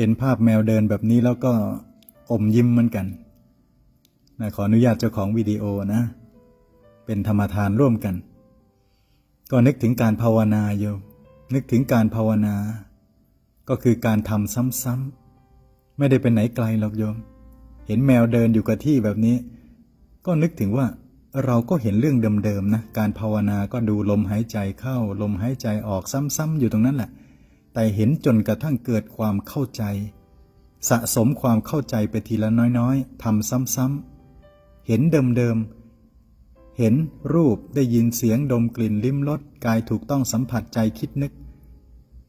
เห็นภาพแมวเดินแบบนี้แล้วก็อมยิ้มเหมือนกันนะขออนุญาตเจ้าของวิดีโอนะ เป็นธรรมทานร่วมกัน ก็นึกถึงการภาวนาโยนึกถึงการภาวนา ก็คือการทำซ้ำๆไม่ได้เป็นไหนไกลหรอกโยม เห็นแมวเดินอยู่กับที่แบบนี้ ก็นึกถึงว่าเราก็เห็นเรื่องเดิมๆนะ การภาวนาก็ดูลมหายใจเข้า ลมหายใจออกซ้ำๆอยู่ตรงนั้นแหละ แต่เห็นจนกระทั่งเกิดความเข้าใจ สะสมความเข้าใจไปทีละน้อยๆทำซ้ำๆเห็นเดิมๆ เห็นรูปได้ยินเสียงดมกลิ่นลิ้มรสกายถูกต้องสัมผัสใจคิดนึก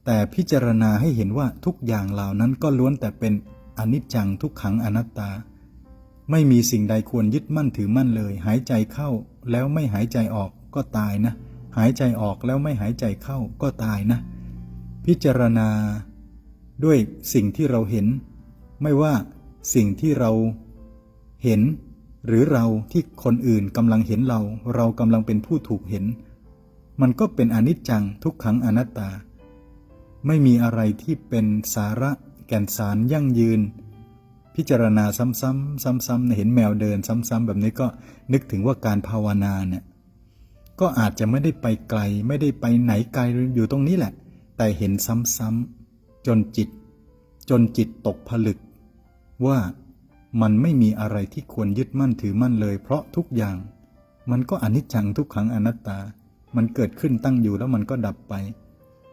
แต่พิจารณาให้เห็นว่าทุกอย่างเหล่านั้นก็ล้วนแต่เป็นอนิจจังทุกขังอนัตตา ไม่มีสิ่งใดควรยึดมั่นถือมั่นเลย หายใจเข้าแล้วไม่หายใจออกก็ตายนะ หายใจออกแล้วไม่หายใจเข้าก็ตายนะ พิจารณา ด้วยสิ่งที่เราเห็น ไม่ว่าสิ่งที่เราเห็น หรือเราที่คนอื่นกำลังเห็นเรา เรากำลังเป็นผู้ถูกเห็น มันก็เป็นอนิจจังทุกขังอนัตตา ไม่มีอะไรที่เป็นสาระแก่นสารยั่งยืน พิจารณาซ้ำๆซ้ำๆเห็นแมวเดินซ้ำๆแบบนี้ก็นึกถึงว่าการภาวนาเนี่ยก็อาจจะไม่ได้ไปไกล ไม่ได้ไปไหนไกลอยู่ตรงนี้แหละ แต่เห็นซ้ำๆจนจิต จนจิตตกผลึก ว่ามันไม่มีอะไรที่ควรยึดมั่นถือมั่นเลย เพราะทุกอย่าง มันก็อนิจจังทุกขังอนัตตา มันเกิดขึ้นตั้งอยู่แล้วมันก็ดับไป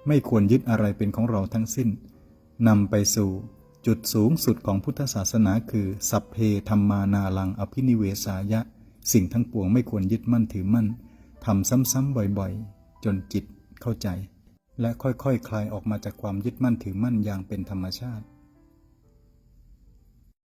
ไม่ควรยึดอะไรเป็นของเราทั้งสิ้นนำไปสู่จุดสูงสุดของพุทธศาสนาคือ สัพเพธรรมานาลังอภินิเวสายะ สิ่งทั้งปวงไม่ควรยึดมั่นถือมั่นทำซ้ำๆบ่อยๆ จนจิตเข้าใจ และค่อยๆคคลายออกมาจากความยึดมั่นถือมั่นอย่างเป็นธรรมชาติ